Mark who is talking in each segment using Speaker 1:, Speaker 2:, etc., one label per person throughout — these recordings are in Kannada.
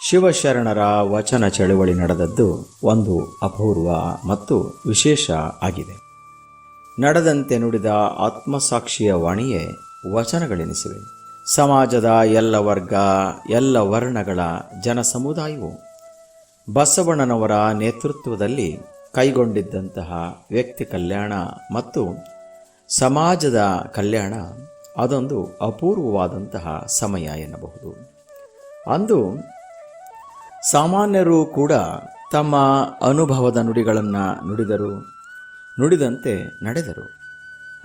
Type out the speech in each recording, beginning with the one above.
Speaker 1: ಶಿವಶರಣರ ವಚನ ಚಳುವಳಿ ನಡೆದದ್ದು ಒಂದು ಅಪೂರ್ವ ಮತ್ತು ವಿಶೇಷ ಆಗಿದೆ. ನಡೆದಂತೆ ನುಡಿದ ಆತ್ಮಸಾಕ್ಷಿಯ ವಾಣಿಯೇ ವಚನಗಳೆನಿಸಿವೆ. ಸಮಾಜದ ಎಲ್ಲ ವರ್ಗ, ಎಲ್ಲ ವರ್ಣಗಳ ಜನಸಮುದಾಯವು ಬಸವಣ್ಣನವರ ನೇತೃತ್ವದಲ್ಲಿ ಕೈಗೊಂಡಿದ್ದಂತಹ ವ್ಯಕ್ತಿ ಕಲ್ಯಾಣ ಮತ್ತು ಸಮಾಜದ ಕಲ್ಯಾಣ ಅದೊಂದು ಅಪೂರ್ವವಾದಂತಹ ಸಮಯ ಎನ್ನಬಹುದು. ಅಂದು ಸಾಮಾನ್ಯರು ಕೂಡ ತಮ್ಮ ಅನುಭವದ ನುಡಿಗಳನ್ನು ನುಡಿದರು, ನುಡಿದಂತೆ ನಡೆದರು.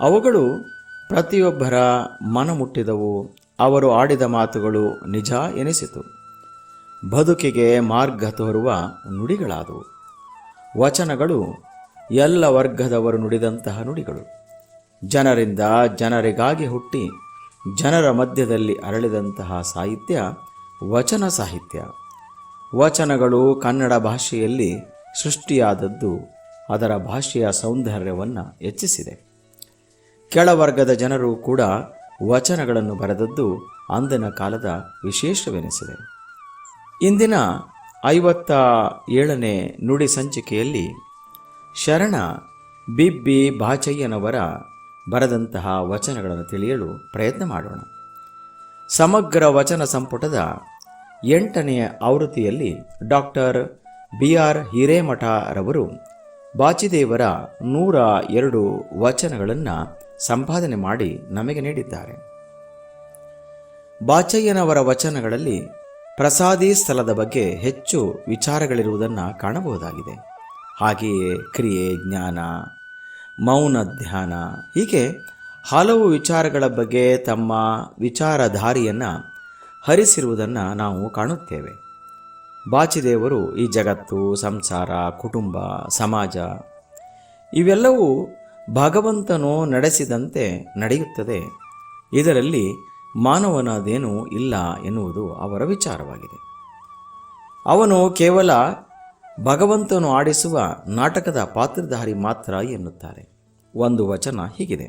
Speaker 1: ಅವುಗಳು ಪ್ರತಿಯೊಬ್ಬರ ಮನ ಮುಟ್ಟಿದವು ಅವರು ಆಡಿದ ಮಾತುಗಳು ನಿಜ ಎನಿಸಿತು. ಬದುಕಿಗೆ ಮಾರ್ಗ ತೋರುವ ನುಡಿಗಳಾದವು. ವಚನಗಳು ಎಲ್ಲ ವರ್ಗದವರು ನುಡಿದಂತಹ ನುಡಿಗಳು. ಜನರಿಂದ ಜನರಿಗಾಗಿ ಹುಟ್ಟಿ ಜನರ ಮಧ್ಯದಲ್ಲಿ ಅರಳಿದಂತಹ ಸಾಹಿತ್ಯ ವಚನ ಸಾಹಿತ್ಯ. ವಚನಗಳು ಕನ್ನಡ ಭಾಷೆಯಲ್ಲಿ ಸೃಷ್ಟಿಯಾದದ್ದು ಅದರ ಭಾಷೆಯ ಸೌಂದರ್ಯವನ್ನು ಹೆಚ್ಚಿಸಿದೆ. ಕೆಳವರ್ಗದ ಜನರು ಕೂಡ ವಚನಗಳನ್ನು ಬರೆದದ್ದು ಅಂದಿನ ಕಾಲದ ವಿಶೇಷವೆನಿಸಿದೆ. ಇಂದಿನ ಐವತ್ತ ಏಳನೇ ನುಡಿ ಸಂಚಿಕೆಯಲ್ಲಿ ಶರಣ ಬಿಬ್ಬಿ ಬಾಚಯ್ಯನವರ ಬರೆದಂತಹ ವಚನಗಳನ್ನು ತಿಳಿಯಲು ಪ್ರಯತ್ನ ಮಾಡೋಣ. ಸಮಗ್ರ ವಚನ ಸಂಪುಟದ ಎಂಟನೆಯ ಆವೃತ್ತಿಯಲ್ಲಿ ಡಾಕ್ಟರ್ ಬಿ ಆರ್ ಹಿರೇಮಠರವರು ಬಾಚಿದೇವರ ನೂರ ಎರಡು ವಚನಗಳನ್ನು ಸಂಪಾದನೆ ಮಾಡಿ ನಮಗೆ ನೀಡಿದ್ದಾರೆ. ಬಾಚಯ್ಯನವರ ವಚನಗಳಲ್ಲಿ ಪ್ರಸಾದಿ ಸ್ಥಳದ ಬಗ್ಗೆ ಹೆಚ್ಚು ವಿಚಾರಗಳಿರುವುದನ್ನು ಕಾಣಬಹುದಾಗಿದೆ. ಹಾಗೆಯೇ ಕ್ರಿಯೆ, ಜ್ಞಾನ, ಮೌನ, ಧ್ಯಾನ ಹೀಗೆ ಹಲವು ವಿಚಾರಗಳ ಬಗ್ಗೆ ತಮ್ಮ ವಿಚಾರಧಾರಿಯನ್ನು ಹರಿಸಿರುವುದನ್ನು ನಾವು ಕಾಣುತ್ತೇವೆ. ಬಾಚಿದೇವರು ಈ ಜಗತ್ತು, ಸಂಸಾರ, ಕುಟುಂಬ, ಸಮಾಜ ಇವೆಲ್ಲವೂ ಭಗವಂತನು ನಡೆಸಿದಂತೆ ನಡೆಯುತ್ತದೆ. ಇದರಲ್ಲಿ ಮಾನವನದೇನೂ ಇಲ್ಲ ಎನ್ನುವುದು ಅವರ ವಿಚಾರವಾಗಿದೆ. ಅವನು ಕೇವಲ ಭಗವಂತನು ಆಡಿಸುವ ನಾಟಕದ ಪಾತ್ರಧಾರಿ ಮಾತ್ರ ಎನ್ನುತ್ತಾರೆ. ಒಂದು ವಚನ ಹೀಗಿದೆ.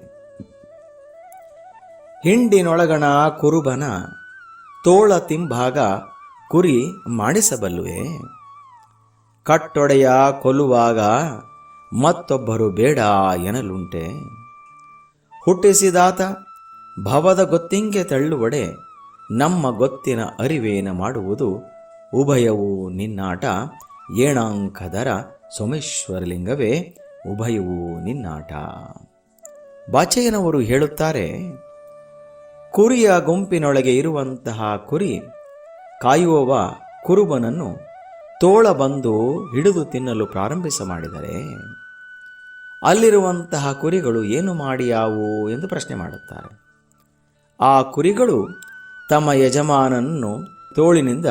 Speaker 1: ಹಿಂಡಿನೊಳಗಣ ಕುರುಬನ ತೋಳ ತಿಂಭಾಗ ಕುರಿ ಮಾಡಿಸಬಲ್ಲುವೆ. ಕಟ್ಟೊಡೆಯ ಕೊಲ್ಲುವಾಗ ಮತ್ತೊಬ್ಬರು ಬೇಡ ಎನಲುಂಟೆ ಹುಟ್ಟಿಸಿದಾತ ಭವದ ಗೊತ್ತಿಂಗೆ ತಳ್ಳುವಡೆ, ನಮ್ಮ ಗೊತ್ತಿನ ಅರಿವೇನ ಮಾಡುವುದು ಉಭಯವು ನಿನ್ನಾಟ. ಏಣಾಂಕದರ ಸೋಮೇಶ್ವರಲಿಂಗವೇ ಉಭಯವೂ ನಿನ್ನಾಟ. ಬಾಚಯ್ಯನವರು ಹೇಳುತ್ತಾರೆ ಕುರಿಯ ಗುಂಪಿನೊಳಗೆ ಇರುವಂತಹ ಕುರಿ, ಕಾಯುವವ ಕುರುಬನನ್ನು ತೋಳ ಬಂದು ಹಿಡಿದು ತಿನ್ನಲು ಪ್ರಾರಂಭಿಸ ಮಾಡಿದರೆ, ಅಲ್ಲಿರುವಂತಹ ಕುರಿಗಳು ಏನು ಮಾಡಿಯಾವು ಎಂದು ಪ್ರಶ್ನೆ ಮಾಡುತ್ತಾರೆ. ಆ ಕುರಿಗಳು ತಮ್ಮ ಯಜಮಾನನನ್ನು ತೋಳಿನಿಂದ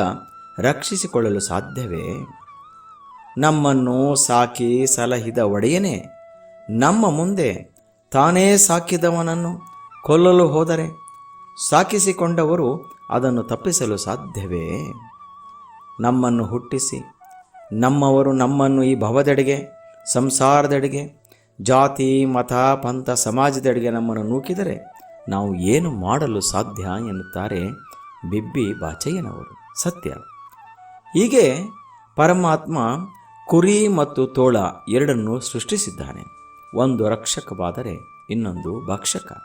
Speaker 1: ರಕ್ಷಿಸಿಕೊಳ್ಳಲು ಸಾಧ್ಯವೇ? ನಮ್ಮನ್ನು ಸಾಕಿ ಸಲಹಿದ ಒಡೆಯನೇ, ನಮ್ಮ ಮುಂದೆ ತಾನೇ ಸಾಕಿದವನನ್ನು ಕೊಲ್ಲಲು ಹೋದರೆ? ಸಾಕಿಸಿಕೊಂಡವರು ಅದನ್ನು ತಪ್ಪಿಸಲು ಸಾಧ್ಯವೇ? ನಮ್ಮನ್ನು ಹುಟ್ಟಿಸಿ, ನಮ್ಮವರು ನಮ್ಮನ್ನು ಈ ಭವದೆಡೆಗೆ, ಸಂಸಾರದೆಡೆಗೆ, ಜಾತಿ, ಮತ, ಪಂಥ, ಸಮಾಜದೆಡೆಗೆ ನಮ್ಮನ್ನು ನೂಕಿದರೆ ನಾವು ಏನು ಮಾಡಲು ಸಾಧ್ಯ ಎನ್ನುತ್ತಾರೆ ಬಿಬ್ಬಿ ಬಾಚಯ್ಯನವರು. ಸತ್ಯ. ಹೀಗೆ ಪರಮಾತ್ಮ ಕುರಿ ಮತ್ತು ತೋಳ ಎರಡನ್ನು ಸೃಷ್ಟಿಸಿದ್ದಾನೆ. ಒಂದು ರಕ್ಷಕವಾದರೆ ಇನ್ನೊಂದು ಭಕ್ಷಕ.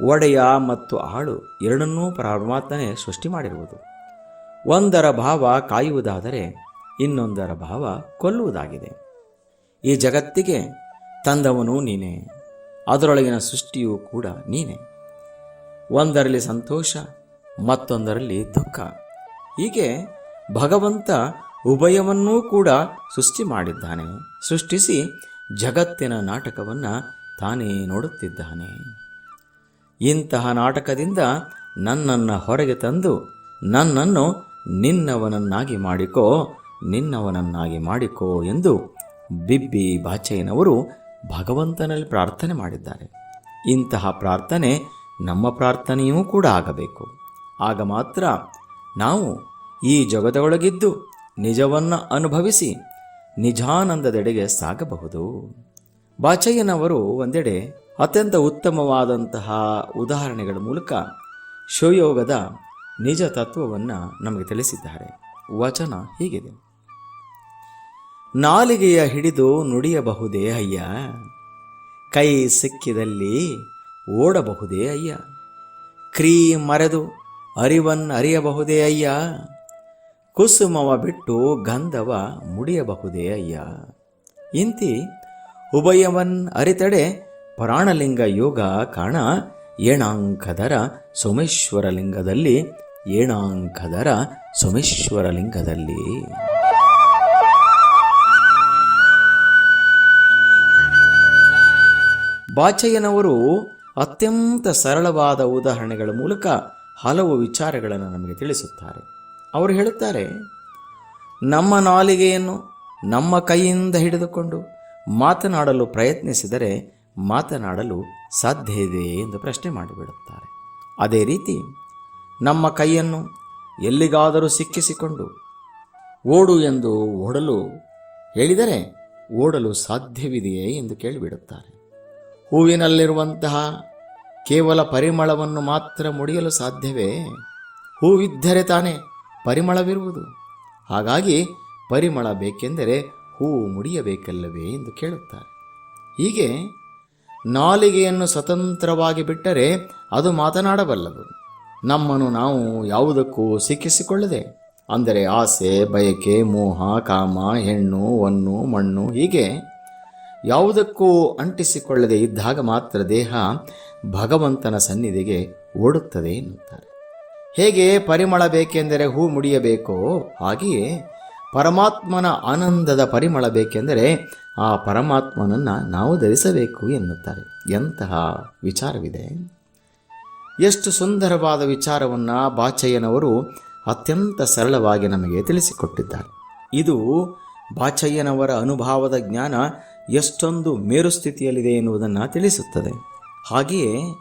Speaker 1: ಒಡೆಯ ಮತ್ತು ಆಳು ಎರಡನ್ನೂ ಪರಮಾತ್ಮನೇ ಸೃಷ್ಟಿ ಮಾಡಿರುವುದು. ಒಂದರ ಭಾವ ಕಾಯುವುದಾದರೆ ಇನ್ನೊಂದರ ಭಾವ ಕೊಲ್ಲುವುದಾಗಿದೆ. ಈ ಜಗತ್ತಿಗೆ ತಂದವನು ನೀನೇ, ಅದರೊಳಗಿನ ಸೃಷ್ಟಿಯೂ ಕೂಡ ನೀನೇ. ಒಂದರಲ್ಲಿ ಸಂತೋಷ, ಮತ್ತೊಂದರಲ್ಲಿ ದುಃಖ. ಹೀಗೆ ಭಗವಂತ ಉಭಯವನ್ನೂ ಕೂಡ ಸೃಷ್ಟಿ ಮಾಡಿದ್ದಾನೆ. ಸೃಷ್ಟಿಸಿ ಜಗತ್ತಿನ ನಾಟಕವನ್ನು ತಾನೇ ನೋಡುತ್ತಿದ್ದಾನೆ. ಇಂತಹ ನಾಟಕದಿಂದ ನನ್ನನ್ನು ಹೊರಗೆ ತಂದು ನನ್ನನ್ನು ನಿನ್ನವನನ್ನಾಗಿ ಮಾಡಿಕೋ ನಿನ್ನವನನ್ನಾಗಿ ಮಾಡಿಕೋ ಎಂದು ಬಿಬ್ಬಿ ಬಾಚಯ್ಯನವರು ಭಗವಂತನಲ್ಲಿ ಪ್ರಾರ್ಥನೆ ಮಾಡಿದ್ದಾರೆ. ಇಂತಹ ಪ್ರಾರ್ಥನೆ ನಮ್ಮ ಪ್ರಾರ್ಥನೆಯೂ ಕೂಡ ಆಗಬೇಕು. ಆಗ ಮಾತ್ರ ನಾವು ಈ ಜಗದೊಳಗಿದ್ದು ನಿಜವನ್ನು ಅನುಭವಿಸಿ ನಿಜಾನಂದದೆಡೆಗೆ ಸಾಗಬಹುದು. ಬಾಚಯ್ಯನವರು ಒಂದೆಡೆ ಅತ್ಯಂತ ಉತ್ತಮವಾದಂತಹ ಉದಾಹರಣೆಗಳ ಮೂಲಕ ಶಿವಯೋಗದ ನಿಜ ತತ್ವವನ್ನು ನಮಗೆ ತಿಳಿಸಿದ್ದಾರೆ. ವಚನ ಹೀಗಿದೆ. ನಾಲಿಗೆಯ ಹಿಡಿದು ನುಡಿಯಬಹುದೇ ಅಯ್ಯ? ಕೈ ಸಿಕ್ಕಿದಲ್ಲಿ ಓಡಬಹುದೇ ಅಯ್ಯ? ಕ್ರೀ ಮರೆದು ಅರಿವನ್ ಅರಿಯಬಹುದೇ ಅಯ್ಯ? ಕುಸುಮವ ಬಿಟ್ಟು ಗಂಧವ ಮುಡಿಯಬಹುದೇ ಅಯ್ಯ? ಇಂತಿ ಉಭಯವನ್ ಅರಿತಡೆ ಪ್ರಾಣಲಿಂಗ ಯೋಗ ಕಾಣ ಏಣಾಂಕದರ ಸೋಮೇಶ್ವರಲಿಂಗದಲ್ಲಿ ಏಣಾಂಕದರ ಸೋಮೇಶ್ವರ ಲಿಂಗದಲ್ಲಿ ಬಾಚಯ್ಯನವರು ಅತ್ಯಂತ ಸರಳವಾದ ಉದಾಹರಣೆಗಳ ಮೂಲಕ ಹಲವು ವಿಚಾರಗಳನ್ನು ನಮಗೆ ತಿಳಿಸುತ್ತಾರೆ. ಅವರು ಹೇಳುತ್ತಾರೆ, ನಮ್ಮ ನಾಲಿಗೆಯನ್ನು ನಮ್ಮ ಕೈಯಿಂದ ಹಿಡಿದುಕೊಂಡು ಮಾತನಾಡಲು ಪ್ರಯತ್ನಿಸಿದರೆ ಮಾತನಾಡಲು ಸಾಧ್ಯ ಇದೆ ಎಂದು ಪ್ರಶ್ನೆ ಮಾಡಿಬಿಡುತ್ತಾರೆ. ಅದೇ ರೀತಿ ನಮ್ಮ ಕೈಯನ್ನು ಎಲ್ಲಿಗಾದರೂ ಸಿಕ್ಕಿಸಿಕೊಂಡು ಓಡು ಎಂದು ಓಡಲು ಹೇಳಿದರೆ ಓಡಲು ಸಾಧ್ಯವಿದೆಯೇ ಎಂದು ಕೇಳಿಬಿಡುತ್ತಾರೆ. ಹೂವಿನಲ್ಲಿರುವಂತಹ ಕೇವಲ ಪರಿಮಳವನ್ನು ಮಾತ್ರ ಮುಡಿಯಲು ಸಾಧ್ಯವೇ? ಹೂವಿದ್ದರೆ ತಾನೇ ಪರಿಮಳವಿರುವುದು. ಹಾಗಾಗಿ ಪರಿಮಳ ಬೇಕೆಂದರೆ ಹೂವು ಮುಡಿಯಬೇಕಲ್ಲವೇ ಎಂದು ಕೇಳುತ್ತಾರೆ. ಹೀಗೆ ನಾಲಿಗೆಯನ್ನು ಸ್ವತಂತ್ರವಾಗಿ ಬಿಟ್ಟರೆ ಅದು ಮಾತನಾಡಬಲ್ಲದು. ನಮ್ಮನ್ನು ನಾವು ಯಾವುದಕ್ಕೂ ಸಿಕ್ಕಿಸಿಕೊಳ್ಳದೆ, ಅಂದರೆ ಆಸೆ, ಬಯಕೆ, ಮೋಹ, ಕಾಮ, ಹೆಣ್ಣು ಹೊನ್ನು ಮಣ್ಣು, ಹೀಗೆ ಯಾವುದಕ್ಕೂ ಅಂಟಿಸಿಕೊಳ್ಳದೆ ಇದ್ದಾಗ ಮಾತ್ರ ದೇಹ ಭಗವಂತನ ಸನ್ನಿಧಿಗೆ ಓಡುತ್ತದೆ ಎನ್ನುತ್ತಾರೆ. ಹೇಗೆ ಪರಿಮಳ ಬೇಕೆಂದರೆ ಹೂ ಮುಡಿಯಬೇಕೋ ಹಾಗೆಯೇ ಪರಮಾತ್ಮನ ಆನಂದದ ಪರಿಮಳ ಬೇಕೆಂದರೆ ಆ ಪರಮಾತ್ಮನನ್ನು ನಾವು ಧರಿಸಬೇಕು ಎನ್ನುತ್ತಾರೆ. ಎಂತಹ ವಿಚಾರವಿದೆ. ಎಷ್ಟು ಸುಂದರವಾದ ವಿಚಾರವನ್ನು ಬಾಚಯ್ಯನವರು ಅತ್ಯಂತ ಸರಳವಾಗಿ ನಮಗೆ ತಿಳಿಸಿಕೊಟ್ಟಿದ್ದಾರೆ. ಇದು ಬಾಚಯ್ಯನವರ ಅನುಭವದ ಜ್ಞಾನ ಎಷ್ಟೊಂದು ಮೇರುಸ್ಥಿತಿಯಲ್ಲಿದೆ ಎನ್ನುವುದನ್ನು ತಿಳಿಸುತ್ತದೆ. ಹಾಗೆಯೇ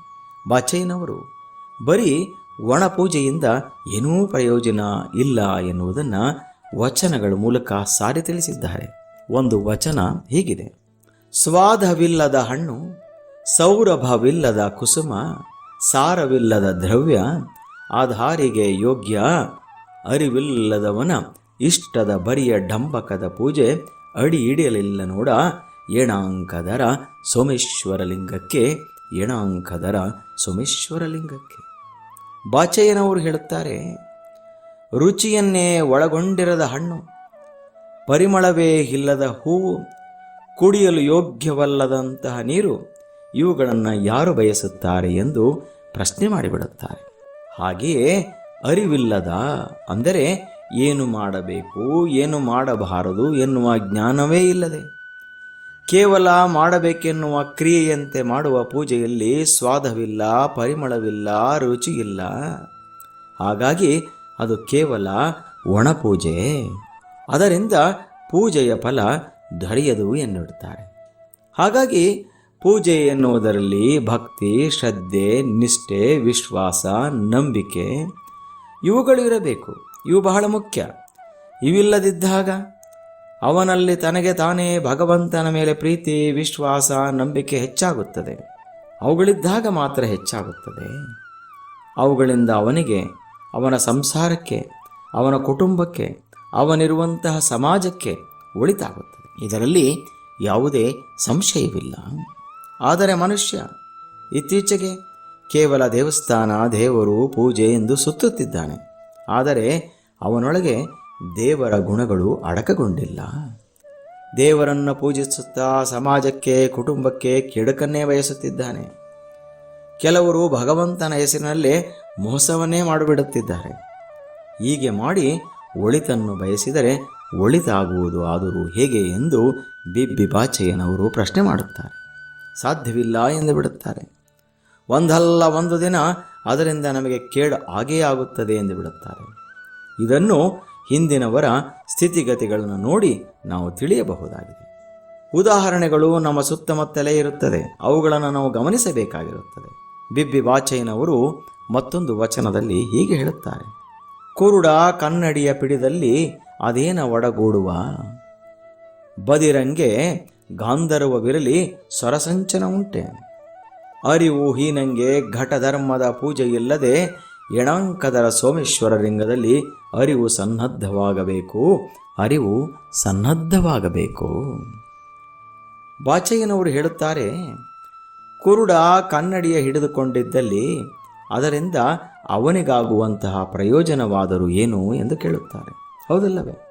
Speaker 1: ಬಾಚಯ್ಯನವರು ಬರೀ ಒಣ ಪೂಜೆಯಿಂದ ಏನೂ ಪ್ರಯೋಜನ ಇಲ್ಲ ಎನ್ನುವುದನ್ನು ವಚನಗಳ ಮೂಲಕ ಸಾರಿ ತಿಳಿಸಿದ್ದಾರೆ. ಒಂದು ವಚನ ಹೀಗಿದೆ. ಸ್ವಾದವಿಲ್ಲದ ಹಣ್ಣು, ಸೌರಭವಿಲ್ಲದ ಕುಸುಮ, ಸಾರವಿಲ್ಲದ ದ್ರವ್ಯ, ಆಧಾರಿಗೆ ಯೋಗ್ಯ, ಅರಿವಿಲ್ಲದವನ ಇಷ್ಟದ ಬರಿಯ ಡಂಬಕದ ಪೂಜೆ, ಅಡಿ ಹಿಡಿಯಲಿಲ್ಲ ನೋಡ, ಏಣಾಂಕದರ ಸೋಮೇಶ್ವರ ಲಿಂಗಕ್ಕೆ ಏಣಾಂಕದರ ಸೋಮೇಶ್ವರ ಲಿಂಗಕ್ಕೆ ಬಾಚಯ್ಯನವರು ಹೇಳುತ್ತಾರೆ, ರುಚಿಯನ್ನೇ ಒಳಗೊಂಡಿರದ ಹಣ್ಣು ಪರಿಮಳವೇ ಇಲ್ಲದ ಹೂವು ಕುಡಿಯಲು ಯೋಗ್ಯವಲ್ಲದಂತಹ ನೀರು ಇವುಗಳನ್ನು ಯಾರು ಬಯಸುತ್ತಾರೆ ಎಂದು ಪ್ರಶ್ನೆ ಮಾಡಿಬಿಡುತ್ತಾರೆ. ಹಾಗೆಯೇ ಅರಿವಿಲ್ಲದ ಅಂದರೆ ಏನು ಮಾಡಬೇಕು, ಏನು ಮಾಡಬಾರದು ಎನ್ನುವ ಜ್ಞಾನವೇ ಇಲ್ಲದೆ. ಕೇವಲ ಮಾಡಬೇಕೆನ್ನುವ ಕ್ರಿಯೆಯಂತೆ ಮಾಡುವ ಪೂಜೆಯಲ್ಲಿ ಸ್ವಾದವಿಲ್ಲ, ಪರಿಮಳವಿಲ್ಲ, ರುಚಿಯಿಲ್ಲ. ಹಾಗಾಗಿ ಅದು ಕೇವಲ ಒಣ ಪೂಜೆ. ಅದರಿಂದ ಪೂಜೆಯ ಫಲ ದೊರೆಯದು ಎನ್ನುತ್ತಾರೆ. ಹಾಗಾಗಿ ಪೂಜೆ ಎನ್ನುವುದರಲ್ಲಿ ಭಕ್ತಿ, ಶ್ರದ್ಧೆ, ನಿಷ್ಠೆ, ವಿಶ್ವಾಸ, ನಂಬಿಕೆ ಇವುಗಳು ಇರಬೇಕು. ಇವು ಬಹಳ ಮುಖ್ಯ. ಇವಿಲ್ಲದಿದ್ದಾಗ ಅವನಲ್ಲಿ ತನಗೆ ತಾನೇ ಭಗವಂತನ ಮೇಲೆ ಪ್ರೀತಿ, ವಿಶ್ವಾಸ, ನಂಬಿಕೆ ಹೆಚ್ಚಾಗುತ್ತದೆ. ಅವುಗಳಿದ್ದಾಗ ಮಾತ್ರ ಹೆಚ್ಚಾಗುತ್ತದೆ. ಅವುಗಳಿಂದ ಅವನಿಗೆ, ಅವನ ಸಂಸಾರಕ್ಕೆ, ಅವನ ಕುಟುಂಬಕ್ಕೆ ಅವನಿರುವಂತಹ ಸಮಾಜಕ್ಕೆ ಒಳಿತಾಗುತ್ತದೆ. ಇದರಲ್ಲಿ ಯಾವುದೇ ಸಂಶಯವಿಲ್ಲ. ಆದರೆ ಮನುಷ್ಯ ಇತ್ತೀಚೆಗೆ ಕೇವಲ ದೇವಸ್ಥಾನ, ದೇವರು, ಪೂಜೆ ಎಂದು ಸುತ್ತುತ್ತಿದ್ದಾನೆ. ಆದರೆ ಅವನೊಳಗೆ ದೇವರ ಗುಣಗಳು ಅಡಕಗೊಂಡಿಲ್ಲ. ದೇವರನ್ನು ಪೂಜಿಸುತ್ತಾ ಸಮಾಜಕ್ಕೆ, ಕುಟುಂಬಕ್ಕೆ ಕೆಡುಕನ್ನೇ ಬಯಸುತ್ತಿದ್ದಾನೆ. ಕೆಲವರು ಭಗವಂತನ ಹೆಸರಿನಲ್ಲೇ ಮೋಸವನ್ನೇ ಮಾಡಿಬಿಡುತ್ತಿದ್ದಾರೆ. ಹೀಗೆ ಮಾಡಿ ಒಳಿತನ್ನು ಬಯಸಿದರೆ ಒಳಿತಾಗುವುದು ಆದರೂ ಹೇಗೆ ಎಂದು ಬಿಬ್ಬಿಬಾಚಯ್ಯನವರು ಪ್ರಶ್ನೆ ಮಾಡುತ್ತಾರೆ. ಸಾಧ್ಯವಿಲ್ಲ ಎಂದು ಬಿಡುತ್ತಾರೆ. ಒಂದಲ್ಲ ಒಂದು ದಿನ ಅದರಿಂದ ನಮಗೆ ಕೇಡು ಆಗೇ ಆಗುತ್ತದೆ ಎಂದು ಬಿಡುತ್ತಾರೆ. ಇದನ್ನು ಹಿಂದಿನವರ ಸ್ಥಿತಿಗತಿಗಳನ್ನು ನೋಡಿ ನಾವು ತಿಳಿಯಬಹುದಾಗಿದೆ. ಉದಾಹರಣೆಗಳು ನಮ್ಮ ಸುತ್ತಮುತ್ತಲೇ ಇರುತ್ತದೆ. ಅವುಗಳನ್ನು ನಾವು ಗಮನಿಸಬೇಕಾಗಿರುತ್ತದೆ. ಬಿಬ್ಬಿ ಬಾಚಯ್ಯನವರು ಮತ್ತೊಂದು ವಚನದಲ್ಲಿ ಹೀಗೆ ಹೇಳುತ್ತಾರೆ. ಕುರುಡ ಕನ್ನಡಿಯ ಪಿಡಿದಲ್ಲಿ ಅದೇನ ಒಡಗೂಡುವ? ಬದಿರಂಗೆ ಗಾಂಧರ್ವವಿರಲಿ ಸ್ವರಸಂಚನ ಉಂಟೆ. ಅರಿವು ಹೀನಂಗೆ ಘಟಧರ್ಮದ ಪೂಜೆಯಿಲ್ಲದೆ ಎಣಾಂಕದರ ಸೋಮೇಶ್ವರ ರಿಂಗದಲ್ಲಿ ಅರಿವು ಸನ್ನದ್ಧವಾಗಬೇಕು ಅರಿವು ಸನ್ನದ್ಧವಾಗಬೇಕು. ಬಾಚಯ್ಯನವರು ಹೇಳುತ್ತಾರೆ, ಕುರುಡ ಕನ್ನಡಿಯ ಹಿಡಿದುಕೊಂಡಿದ್ದಲ್ಲಿ ಅದರಿಂದ ಅವನಿಗಾಗುವಂತಹ ಪ್ರಯೋಜನವಾದರೂ ಏನು ಎಂದು ಕೇಳುತ್ತಾರೆ. ಹೌದಲ್ಲವೇ?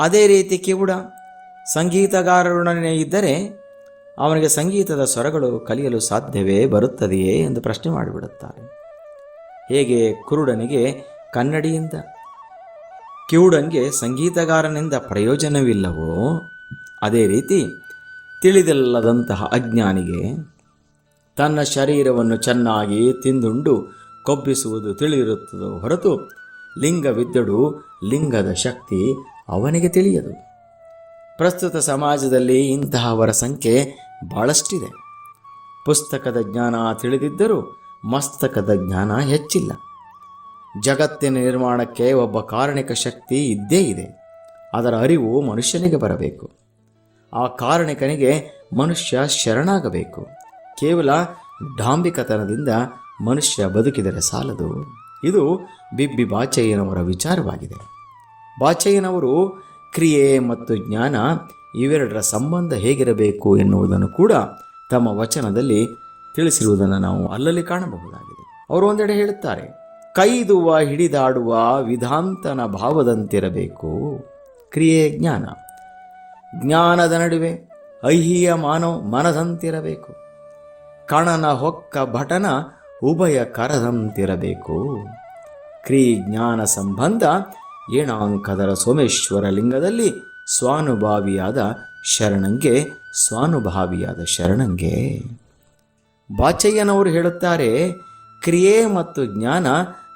Speaker 1: ಅದೇ ರೀತಿ ಕಿವುಡ ಸಂಗೀತಗಾರರೊಡನೆ ಇದ್ದರೆ ಅವನಿಗೆ ಸಂಗೀತದ ಸ್ವರಗಳು ಕಲಿಯಲು ಸಾಧ್ಯವೇ ಬರುತ್ತದೆಯೇ ಎಂದು ಪ್ರಶ್ನೆ ಮಾಡಿಬಿಡುತ್ತಾರೆ. ಹೇಗೆ ಕುರುಡನಿಗೆ ಕನ್ನಡಿಯಿಂದ, ಕಿವುಡನಿಗೆ ಸಂಗೀತಗಾರನಿಂದ ಪ್ರಯೋಜನವಿಲ್ಲವೋ, ಅದೇ ರೀತಿ ತಿಳಿದಿಲ್ಲದಂತಹ ಅಜ್ಞಾನಿಗೆ ತನ್ನ ಶರೀರವನ್ನು ಚೆನ್ನಾಗಿ ತಿಂದುಂಡು ಕೊಬ್ಬಿಸುವುದು ತಿಳಿಯಿರುತ್ತದೋ ಹೊರತು ಲಿಂಗವಿದ್ದಡು ಲಿಂಗದ ಶಕ್ತಿ ಅವನಿಗೆ ತಿಳಿಯದು. ಪ್ರಸ್ತುತ ಸಮಾಜದಲ್ಲಿ ಇಂತಹವರ ಸಂಖ್ಯೆ ಬಹಳಷ್ಟಿದೆ. ಪುಸ್ತಕದ ಜ್ಞಾನ ತಿಳಿದಿದ್ದರೂ ಮಸ್ತಕದ ಜ್ಞಾನ ಹೆಚ್ಚಿಲ್ಲ. ಜಗತ್ತಿನ ನಿರ್ಮಾಣಕ್ಕೆ ಒಬ್ಬ ಕಾರಣಿಕ ಶಕ್ತಿ ಇದ್ದೇ ಇದೆ. ಅದರ ಅರಿವು ಮನುಷ್ಯನಿಗೆ ಬರಬೇಕು. ಆ ಕಾರಣಿಕನಿಗೆ ಮನುಷ್ಯ ಶರಣಾಗಬೇಕು. ಕೇವಲ ಡಾಂಬಿಕತನದಿಂದ ಮನುಷ್ಯ ಬದುಕಿದರೆ ಸಾಲದು. ಇದು ಬಿಬ್ಬಿ ಬಾಚಯ್ಯನವರ ವಿಚಾರವಾಗಿದೆ. ಬಾಚಯ್ಯನವರು ಕ್ರಿಯೆ ಮತ್ತು ಜ್ಞಾನ ಇವೆರಡರ ಸಂಬಂಧ ಹೇಗಿರಬೇಕು ಎನ್ನುವುದನ್ನು ಕೂಡ ತಮ್ಮ ವಚನದಲ್ಲಿ ತಿಳಿಸಿರುವುದನ್ನು ನಾವು ಅಲ್ಲಲ್ಲಿ ಕಾಣಬಹುದಾಗಿದೆ. ಅವರು ಒಂದೆಡೆ ಹೇಳುತ್ತಾರೆ, ಕೈದುವ ಹಿಡಿದಾಡುವ ವಿಧಾಂತನ ಭಾವದಂತಿರಬೇಕು. ಕ್ರಿಯೆ ಜ್ಞಾನ. ಜ್ಞಾನದ ನಡುವೆ ಐಹಿಯ ಮಾನವ ಮನದಂತಿರಬೇಕು. ಕಣನ ಹೊಕ್ಕ ಭಟನ ಉಭಯ ಕರದಂತಿರಬೇಕು ಕ್ರೀ ಜ್ಞಾನ ಸಂಬಂಧ ಏಣಾಂಕದರ ಸೋಮೇಶ್ವರ ಲಿಂಗದಲ್ಲಿ ಸ್ವಾನುಭಾವಿಯಾದ ಶರಣಂಗೆ ಸ್ವಾನುಭಾವಿಯಾದ ಶರಣಂಗೆ. ಬಾಚಯ್ಯನವರು ಹೇಳುತ್ತಾರೆ, ಕ್ರಿಯೆ ಮತ್ತು ಜ್ಞಾನ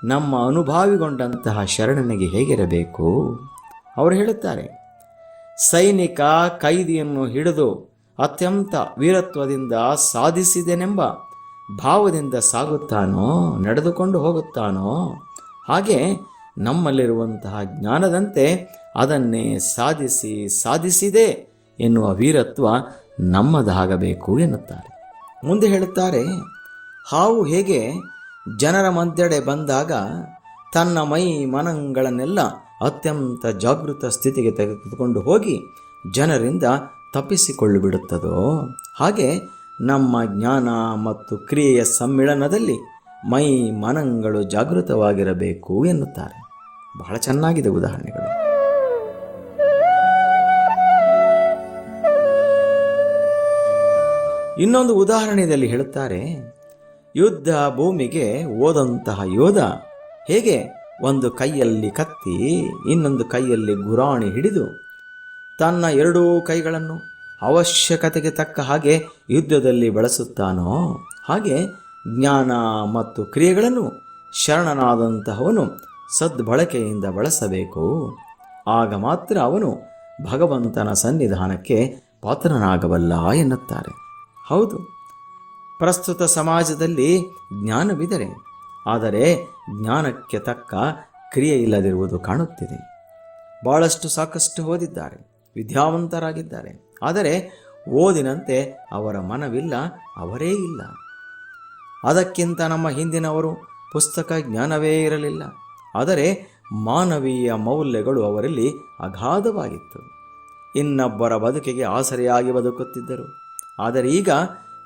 Speaker 1: ನಮ್ಮ ಅನುಭಾವಿಗೊಂಡಂತಹ ಶರಣನಿಗೆ ಹೇಗಿರಬೇಕು? ಅವರು ಹೇಳುತ್ತಾರೆ, ಸೈನಿಕ ಕೈದಿಯನ್ನು ಹಿಡಿದು ಅತ್ಯಂತ ವೀರತ್ವದಿಂದ ಸಾಧಿಸಿದೆನೆಂಬ ಭಾವದಿಂದ ಸಾಗುತ್ತಾನೋ, ನಡೆದುಕೊಂಡು ಹೋಗುತ್ತಾನೋ, ಹಾಗೆ ನಮ್ಮಲ್ಲಿರುವಂತಹ ಜ್ಞಾನದಂತೆ ಅದನ್ನೇ ಸಾಧಿಸಿ ಸಾಧಿಸಿದೆ ಎನ್ನುವ ವೀರತ್ವ ನಮ್ಮದಾಗಬೇಕು ಎನ್ನುತ್ತಾರೆ. ಮುಂದೆ ಹೇಳುತ್ತಾರೆ, ಹಾವು ಹೇಗೆ ಜನರ ಮಧ್ಯೆಡೆ ಬಂದಾಗ ತನ್ನ ಮೈ ಮನಗಳನ್ನೆಲ್ಲ ಅತ್ಯಂತ ಜಾಗೃತ ಸ್ಥಿತಿಗೆ ತೆಗೆದುಕೊಂಡು ಹೋಗಿ ಜನರಿಂದ ತಪ್ಪಿಸಿಕೊಳ್ಳಿಬಿಡುತ್ತದೋ, ಹಾಗೆ ನಮ್ಮ ಜ್ಞಾನ ಮತ್ತು ಕ್ರಿಯೆಯ ಸಮ್ಮಿಳನದಲ್ಲಿ ಮೈ ಮನಗಳು ಜಾಗೃತವಾಗಿರಬೇಕು ಎನ್ನುತ್ತಾರೆ. ಬಹಳ ಚೆನ್ನಾಗಿದೆ ಉದಾಹರಣೆಗಳು. ಇನ್ನೊಂದು ಉದಾಹರಣೆಯಲ್ಲಿ ಹೇಳುತ್ತಾರೆ, ಯುದ್ಧ ಭೂಮಿಗೆ ಓದಂತಹ ಯೋಧ ಹೇಗೆ ಒಂದು ಕೈಯಲ್ಲಿ ಕತ್ತಿ ಇನ್ನೊಂದು ಕೈಯಲ್ಲಿ ಗುರಾಣಿ ಹಿಡಿದು ತನ್ನ ಎರಡೂ ಕೈಗಳನ್ನು ಅವಶ್ಯಕತೆಗೆ ತಕ್ಕ ಹಾಗೆ ಯುದ್ಧದಲ್ಲಿ ಬಳಸುತ್ತಾನೋ? ಹಾಗೆ ಜ್ಞಾನ ಮತ್ತು ಕ್ರಿಯೆಗಳನ್ನು ಶರಣನಾದಂತಹವನು ಸದ್ಬಳಕೆಯಿಂದ ಬಳಸಬೇಕು. ಆಗ ಮಾತ್ರ ಅವನು ಭಗವಂತನ ಸನ್ನಿಧಾನಕ್ಕೆ ಪಾತ್ರನಾಗಬಲ್ಲ ಎನ್ನುತ್ತಾರೆ. ಹೌದು, ಪ್ರಸ್ತುತ ಸಮಾಜದಲ್ಲಿ ಜ್ಞಾನವಿದೆ, ಆದರೆ ಜ್ಞಾನಕ್ಕೆ ತಕ್ಕ ಕ್ರಿಯೆ ಇಲ್ಲದಿರುವುದು ಕಾಣುತ್ತಿದೆ. ಭಾಳಷ್ಟು ಸಾಕಷ್ಟು ಓದಿದ್ದಾರೆ, ವಿದ್ಯಾವಂತರಾಗಿದ್ದಾರೆ. ಆದರೆ ಓದಿನಂತೆ ಅವರ ಮನವಿಲ್ಲ, ಅವರೇ ಇಲ್ಲ. ಅದಕ್ಕಿಂತ ನಮ್ಮ ಹಿಂದಿನವರು ಪುಸ್ತಕ ಜ್ಞಾನವೇ ಇರಲಿಲ್ಲ. ಆದರೆ ಮಾನವೀಯ ಮೌಲ್ಯಗಳು ಅವರಲ್ಲಿ ಅಗಾಧವಾಗಿತ್ತು. ಇನ್ನೊಬ್ಬರ ಬದುಕಿಗೆ ಆಸರೆಯಾಗಿ ಬದುಕುತ್ತಿದ್ದರು. ಆದರೆ ಈಗ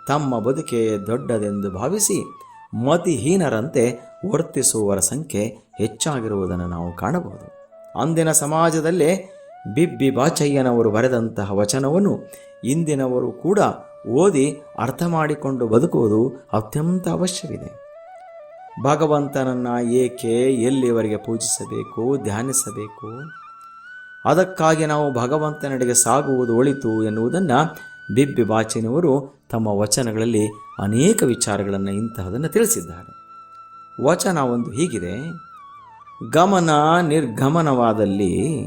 Speaker 1: ತಮ್ಮ ಬದುಕೆ ದೊಡ್ಡದೆಂದು ಭಾವಿಸಿ ಮತಿಹೀನರಂತೆ ವರ್ತಿಸುವವರ ಸಂಖ್ಯೆ ಹೆಚ್ಚಾಗಿರುವುದನ್ನು ನಾವು ಕಾಣಬಹುದು. ಅಂದಿನ ಸಮಾಜದಲ್ಲೇ ಬಿಬ್ಬಿ ಬಾಚಯ್ಯನವರು ಬರೆದಂತಹ ವಚನವನ್ನು ಇಂದಿನವರು ಕೂಡ ಓದಿ ಅರ್ಥ ಮಾಡಿಕೊಂಡು ಬದುಕುವುದು ಅತ್ಯಂತ ಅವಶ್ಯವಿದೆ. ಭಗವಂತನನ್ನು ಏಕೆ ಎಲ್ಲಿವರೆಗೆ ಪೂಜಿಸಬೇಕು, ಧ್ಯಾನಿಸಬೇಕು? ಅದಕ್ಕಾಗಿ ನಾವು ಭಗವಂತನೆಡೆಗೆ ಸಾಗುವುದು ಒಳಿತು ಎನ್ನುವುದನ್ನು ಬಿಬ್ಬಿ ಬಾಚಿನವರು ತಮ್ಮ ವಚನಗಳಲ್ಲಿ ಅನೇಕ ವಿಚಾರಗಳನ್ನು ಇಂತಹದನ್ನು ತಿಳಿಸಿದ್ದಾರೆ. ವಚನ ಒಂದು ಹೀಗಿದೆ, ಗಮನ ನಿರ್ಗಮನವಾದಲ್ಲಿ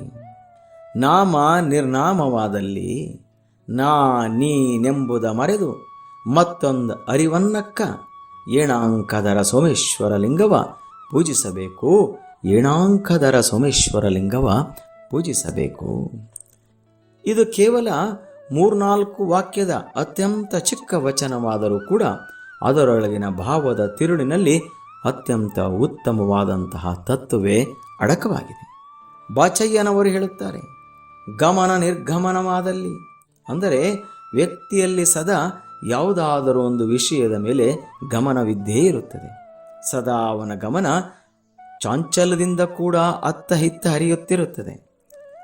Speaker 1: ನಾಮ ನಿರ್ನಾಮವಾದಲ್ಲಿ ನಾ ನೀನೆಂಬುದ ಮರೆದು ಮತ್ತೊಂದು ಅರಿವನ್ನಕ್ಕ ಏಣಾಂಕದರ ಸೋಮೇಶ್ವರ ಲಿಂಗವ ಪೂಜಿಸಬೇಕು. ಏಣಾಂಕದರ ಸೋಮೇಶ್ವರ ಲಿಂಗವ ಪೂಜಿಸಬೇಕು. ಇದು ಕೇವಲ ಮೂರ್ನಾಲ್ಕು ವಾಕ್ಯದ ಅತ್ಯಂತ ಚಿಕ್ಕ ವಚನವಾದರೂ ಕೂಡ ಅದರೊಳಗಿನ ಭಾವದ ತಿರುಳಿನಲ್ಲಿ ಅತ್ಯಂತ ಉತ್ತಮವಾದಂತಹ ತತ್ವವೇ ಅಡಕವಾಗಿದೆ. ಬಾಚಯ್ಯನವರು ಹೇಳುತ್ತಾರೆ ಗಮನ ನಿರ್ಗಮನವಾದಲ್ಲಿ. ಅಂದರೆ ವ್ಯಕ್ತಿಯಲ್ಲಿ ಸದಾ ಯಾವುದಾದರೂ ಒಂದು ವಿಷಯದ ಮೇಲೆ ಗಮನವಿದ್ದೇ ಇರುತ್ತದೆ. ಸದಾ ಅವನ ಗಮನ ಚಾಂಚಲ್ಯದಿಂದ ಕೂಡ ಅತ್ತ ಹಿತ್ತ ಹರಿಯುತ್ತಿರುತ್ತದೆ.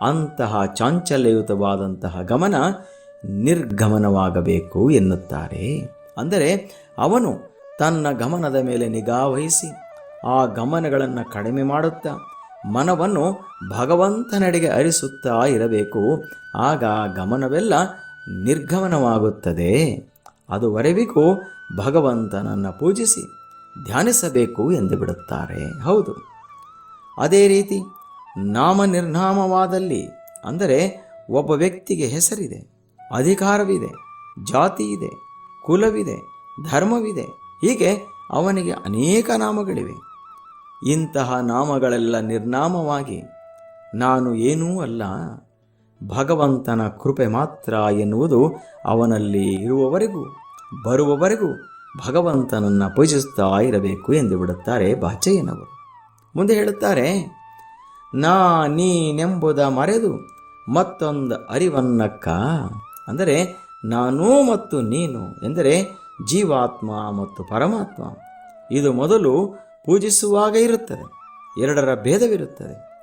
Speaker 1: ಅಂತಹ ಚಾಂಚಲ್ಯಯುತವಾದಂತಹ ಗಮನ ನಿರ್ಗಮನವಾಗಬೇಕು ಎನ್ನುತ್ತಾರೆ. ಅಂದರೆ ಅವನು ತನ್ನ ಗಮನದ ಮೇಲೆ ನಿಗಾ ವಹಿಸಿ ಆ ಗಮನಗಳನ್ನು ಕಡಿಮೆ ಮಾಡುತ್ತಾ ಮನವನ್ನು ಭಗವಂತನೆಡೆಗೆ ಅರಿಸುತ್ತಾ ಇರಬೇಕು. ಆಗ ಗಮನವೆಲ್ಲ ನಿರ್ಗಮನವಾಗುತ್ತದೆ. ಅದುವರೆವಿಗೂ ಭಗವಂತನನ್ನು ಪೂಜಿಸಿ ಧ್ಯಾನಿಸಬೇಕು ಎಂದು ಬಿಡುತ್ತಾರೆ. ಹೌದು. ಅದೇ ರೀತಿ ನಾಮ ನಿರ್ನಾಮವಾದಲ್ಲಿ ಅಂದರೆ ಒಬ್ಬ ವ್ಯಕ್ತಿಗೆ ಹೆಸರಿದೆ, ಅಧಿಕಾರವಿದೆ ಜಾತಿ ಇದೆ ಕುಲವಿದೆ, ಧರ್ಮವಿದೆ, ಹೀಗೆ ಅವನಿಗೆ ಅನೇಕ ನಾಮಗಳಿವೆ. ಇಂತಹ ನಾಮಗಳೆಲ್ಲ ನಿರ್ನಾಮವಾಗಿ ನಾನು ಏನೂ ಅಲ್ಲ. ಭಗವಂತನ ಕೃಪೆ ಮಾತ್ರ ಎನ್ನುವುದು ಅವನಲ್ಲಿ ಇರುವವರೆಗೂ, ಬರುವವರೆಗೂ ಭಗವಂತನನ್ನು ಪೂಜಿಸ್ತಾ ಇರಬೇಕು ಎಂದು ಬಿಡುತ್ತಾರೆ ಬಾಚಯ್ಯನವರು. ಮುಂದೆ ಹೇಳುತ್ತಾರೆ, ನಾ ನೀನೆಂಬುದ ಮರೆದು ಮತ್ತೊಂದು ಅರಿವನ್ನಕ್ಕ? ಅಂದರೆ, ನಾನು ಮತ್ತು ನೀನು ಎಂದರೆ ಜೀವಾತ್ಮ ಮತ್ತು ಪರಮಾತ್ಮ. ಇದು ಮೊದಲು ಪೂಜಿಸುವಾಗ ಇರುತ್ತದೆ. ಎರಡರ ಭೇದವಿರುತ್ತದೆ.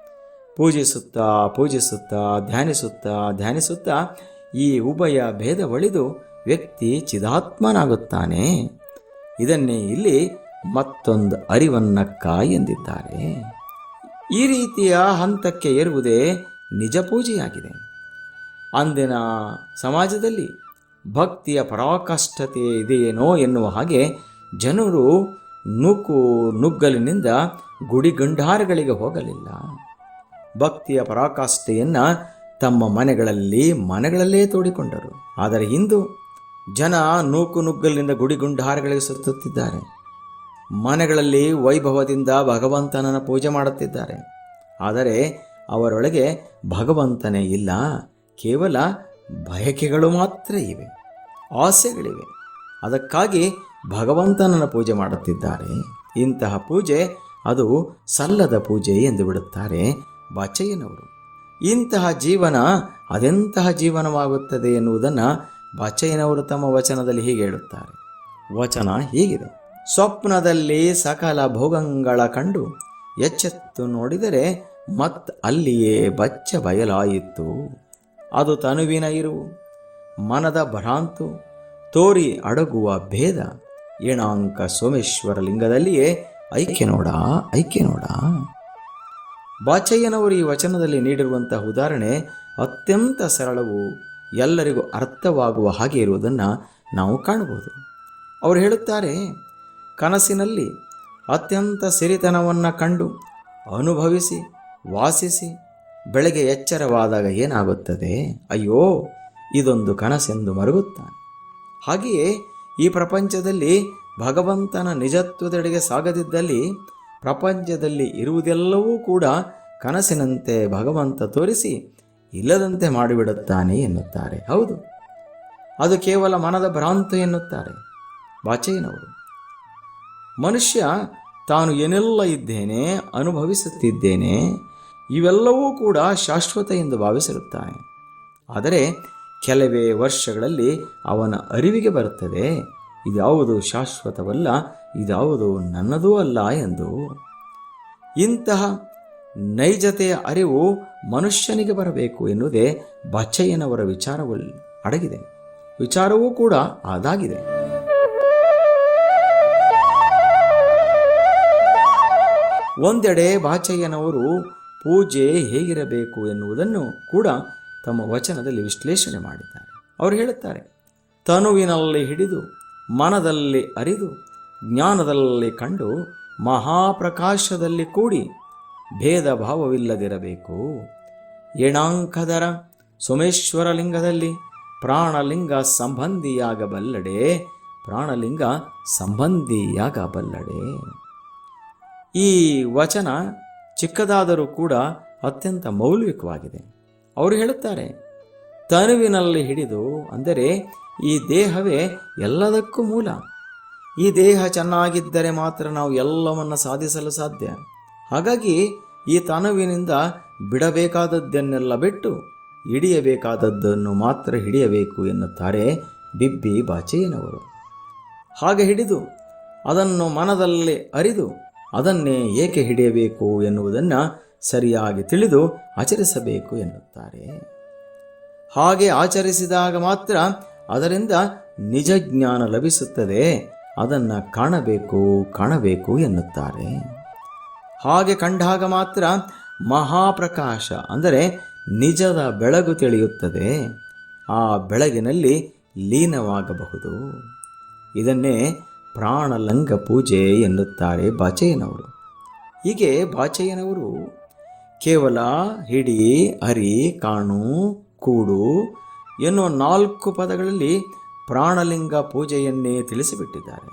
Speaker 1: ಪೂಜಿಸುತ್ತಾ ಪೂಜಿಸುತ್ತಾ, ಧ್ಯಾನಿಸುತ್ತಾ ಧ್ಯಾನಿಸುತ್ತಾ ಈ ಉಭಯ ಭೇದ ಒಳಿದು ವ್ಯಕ್ತಿ ಚಿದಾತ್ಮನಾಗುತ್ತಾನೆ. ಇದನ್ನೇ ಇಲ್ಲಿ ಮತ್ತೊಂದು ಅರಿವನ್ನಕ್ಕ ಎಂದಿದ್ದಾರೆ ಈ ರೀತಿಯ ಹಂತಕ್ಕೆ ಏರುವುದೇ ನಿಜ ಪೂಜೆಯಾಗಿದೆ. ಅಂದಿನ ಸಮಾಜದಲ್ಲಿ ಭಕ್ತಿಯ ಪರಾಕಾಷ್ಠತೆ ಇದೆಯೇನೋ ಎನ್ನುವ ಹಾಗೆ ಜನರು ನೂಕು ನುಗ್ಗಲಿನಿಂದ ಗುಡಿಗಂಡಾರಗಳಿಗೆ ಹೋಗಲಿಲ್ಲ. ಭಕ್ತಿಯ ಪರಾಕಾಷ್ಠೆಯನ್ನು ತಮ್ಮ ಮನೆಗಳಲ್ಲಿ ಮನೆಗಳಲ್ಲೇ ತೋಡಿಕೊಂಡರು. ಆದರೆ ಇಂದು ಜನ ನೂಕು ನುಗ್ಗಲಿನಿಂದ ಗುಡಿಗುಂಡಾರಗಳಿಗೆ ಸುತ್ತುತ್ತಿದ್ದಾರೆ. ಮನೆಗಳಲ್ಲಿ ವೈಭವದಿಂದ ಭಗವಂತನನ್ನು ಪೂಜೆ ಮಾಡುತ್ತಿದ್ದಾರೆ. ಆದರೆ ಅವರೊಳಗೆ ಭಗವಂತನೇ ಇಲ್ಲ. ಕೇವಲ ಬಯಕೆಗಳು ಮಾತ್ರ ಇವೆ. ಆಸೆಗಳಿವೆ. ಅದಕ್ಕಾಗಿ ಭಗವಂತನನ್ನು ಪೂಜೆ ಮಾಡುತ್ತಿದ್ದಾರೆ. ಇಂತಹ ಪೂಜೆ ಅದು ಸಲ್ಲದ ಪೂಜೆ ಎಂದು ಬಿಡುತ್ತಾರೆ ಬಾಚಯ್ಯನವರು ಇಂತಹ ಜೀವನ ಅದೆಂತಹ ಜೀವನವಾಗುತ್ತದೆ ಎನ್ನುವುದನ್ನು ಬಾಚಯ್ಯನವರು ತಮ್ಮ ವಚನದಲ್ಲಿ ಹೀಗೆ ಹೇಳುತ್ತಾರೆ. ವಚನ ಹೀಗಿದೆ. ಸ್ವಪ್ನದಲ್ಲಿ ಸಕಲ ಭೋಗಂಗಳ ಕಂಡು ಎಚ್ಚೆತ್ತು ನೋಡಿದರೆ ಮತ್ ಅಲ್ಲಿಯೇ ಬಚ್ಚ ಬಯಲಾಯಿತು. ಅದು ತನುವಿನ ಇರುವು ಮನದ ಭ್ರಾಂತು, ತೋರಿ ಅಡಗುವ ಭೇದ ಏಣಾಂಕ ಸೋಮೇಶ್ವರ ಲಿಂಗದಲ್ಲಿಯೇ ಐಕ್ಯ ನೋಡ ಐಕ್ಯ ನೋಡ. ಬಾಚಯ್ಯನವರು ಈ ವಚನದಲ್ಲಿ ನೀಡಿರುವಂತಹ ಉದಾಹರಣೆ ಅತ್ಯಂತ ಸರಳವು ಎಲ್ಲರಿಗೂ ಅರ್ಥವಾಗುವ ಹಾಗೆ ಇರುವುದನ್ನು ನಾವು ಕಾಣಬಹುದು. ಅವರು ಹೇಳುತ್ತಾರೆ, ಕನಸಿನಲ್ಲಿ ಅತ್ಯಂತ ಸಿರಿತನವನ್ನು ಕಂಡು ಅನುಭವಿಸಿ, ವಾಸಿಸಿ, ಬೆಳಗ್ಗೆ ಎಚ್ಚರವಾದಾಗ ಏನಾಗುತ್ತದೆ? ಅಯ್ಯೋ, ಇದೊಂದು ಕನಸೆಂದು ಮರುಗುತ್ತಾನೆ. ಹಾಗೆಯೇ ಈ ಪ್ರಪಂಚದಲ್ಲಿ ಭಗವಂತನ ನಿಜತ್ವದೆಡೆಗೆ ಸಾಗದಿದ್ದಲ್ಲಿ ಪ್ರಪಂಚದಲ್ಲಿ ಇರುವುದೆಲ್ಲವೂ ಕೂಡ ಕನಸಿನಂತೆ ಭಗವಂತ ತೋರಿಸಿ ಇಲ್ಲದಂತೆ ಮಾಡಿಬಿಡುತ್ತಾನೆ ಎನ್ನುತ್ತಾರೆ. ಹೌದು. ಅದು ಕೇವಲ ಮನದ ಭ್ರಾಂತಿ ಎನ್ನುತ್ತಾರೆ. ಬಾಚಯ್ಯನವರು ಮನುಷ್ಯ ತಾನು ಏನೆಲ್ಲ ಇದ್ದೇನೆ, ಅನುಭವಿಸುತ್ತಿದ್ದೇನೆ, ಇವೆಲ್ಲವೂ ಕೂಡ ಶಾಶ್ವತ ಎಂದು ಭಾವಿಸಿರುತ್ತಾನೆ. ಆದರೆ ಕೆಲವೇ ವರ್ಷಗಳಲ್ಲಿ ಅವನ ಅರಿವಿಗೆ ಬರುತ್ತದೆ. ಇದ್ಯಾವುದು ಶಾಶ್ವತವಲ್ಲ, ಇದ್ಯಾವುದು ನನ್ನದೂ ಅಲ್ಲ ಎಂದು. ಇಂತಹ ನೈಜತೆಯ ಅರಿವು ಮನುಷ್ಯನಿಗೆ ಬರಬೇಕು ಎನ್ನುವುದೇ ಬಚ್ಚಯ್ಯನವರ ವಿಚಾರವು ಅಡಗಿದೆ. ವಿಚಾರವೂ ಕೂಡ ಅದಾಗಿದೆ. ಒಂದೆಡೆ ಬಾಚಯ್ಯನವರು ಪೂಜೆ ಹೇಗಿರಬೇಕು ಎನ್ನುವುದನ್ನು ಕೂಡ ತಮ್ಮ ವಚನದಲ್ಲಿ ವಿಶ್ಲೇಷಣೆ ಮಾಡಿದ್ದಾರೆ. ಅವರು ಹೇಳುತ್ತಾರೆ, ತನುವಿನಲ್ಲಿ ಹಿಡಿದು, ಮನದಲ್ಲಿ ಅರಿದು, ಜ್ಞಾನದಲ್ಲಿ ಕಂಡು, ಮಹಾಪ್ರಕಾಶದಲ್ಲಿ ಕೂಡಿ ಭೇದ ಭಾವವಿಲ್ಲದಿರಬೇಕು ಏಣಾಂಕದರ ಸೋಮೇಶ್ವರಲಿಂಗದಲ್ಲಿ ಪ್ರಾಣಲಿಂಗ ಸಂಬಂಧಿಯಾಗಬಲ್ಲಡೆ ಪ್ರಾಣಲಿಂಗ ಸಂಬಂಧಿಯಾಗಬಲ್ಲಡೆ. ಈ ವಚನ ಚಿಕ್ಕದಾದರೂ ಕೂಡ ಅತ್ಯಂತ ಮೌಲ್ವಿಕವಾಗಿದೆ ಅವರು ಹೇಳುತ್ತಾರೆ, ತನುವಿನಲ್ಲಿ ಹಿಡಿದು, ಅಂದರೆ ಈ ದೇಹವೇ ಎಲ್ಲದಕ್ಕೂ ಮೂಲ. ಈ ದೇಹ ಚೆನ್ನಾಗಿದ್ದರೆ ಮಾತ್ರ ನಾವು ಎಲ್ಲವನ್ನು ಸಾಧಿಸಲು ಸಾಧ್ಯ. ಹಾಗಾಗಿ ಈ ತನುವಿನಿಂದ ಬಿಡಬೇಕಾದದ್ದನ್ನೆಲ್ಲ ಬಿಟ್ಟು ಹಿಡಿಯಬೇಕಾದದ್ದನ್ನು ಮಾತ್ರ ಹಿಡಿಯಬೇಕು ಎನ್ನುತ್ತಾರೆ ಬಿಬ್ಬಿ ಬಾಚಯ್ಯನವರು ಹಾಗೆ ಹಿಡಿದು, ಅದನ್ನು ಮನದಲ್ಲಿ ಅರಿದು, ಅದನ್ನೇ ಏಕೆ ಹಿಡಿಯಬೇಕು ಎನ್ನುವುದನ್ನು ಸರಿಯಾಗಿ ತಿಳಿದು ಆಚರಿಸಬೇಕು ಎನ್ನುತ್ತಾರೆ. ಹಾಗೆ ಆಚರಿಸಿದಾಗ ಮಾತ್ರ ಅದರಿಂದ ನಿಜ ಜ್ಞಾನ ಲಭಿಸುತ್ತದೆ. ಅದನ್ನು ಕಾಣಬೇಕು ಕಾಣಬೇಕು ಎನ್ನುತ್ತಾರೆ. ಹಾಗೆ ಕಂಡಾಗ ಮಾತ್ರ ಮಹಾಪ್ರಕಾಶ ಅಂದರೆ ನಿಜದ ಬೆಳಗು ತಿಳಿಯುತ್ತದೆ. ಆ ಬೆಳಗಿನಲ್ಲಿ ಲೀನವಾಗಬಹುದು. ಇದನ್ನೇ ಪ್ರಾಣಲಂಗ ಪೂಜೆ ಎನ್ನುತ್ತಾರೆ ಬಾಚಯ್ಯನವರು. ಹೀಗೆ ಬಾಚಯ್ಯನವರು ಕೇವಲ ಹಿಡಿ ಅರಿ ಕಾಣು, ಕೂಡು ಎನ್ನುವ ನಾಲ್ಕು ಪದಗಳಲ್ಲಿ ಪ್ರಾಣಲಿಂಗ ಪೂಜೆಯನ್ನೇ ತಿಳಿಸಿಬಿಟ್ಟಿದ್ದಾರೆ.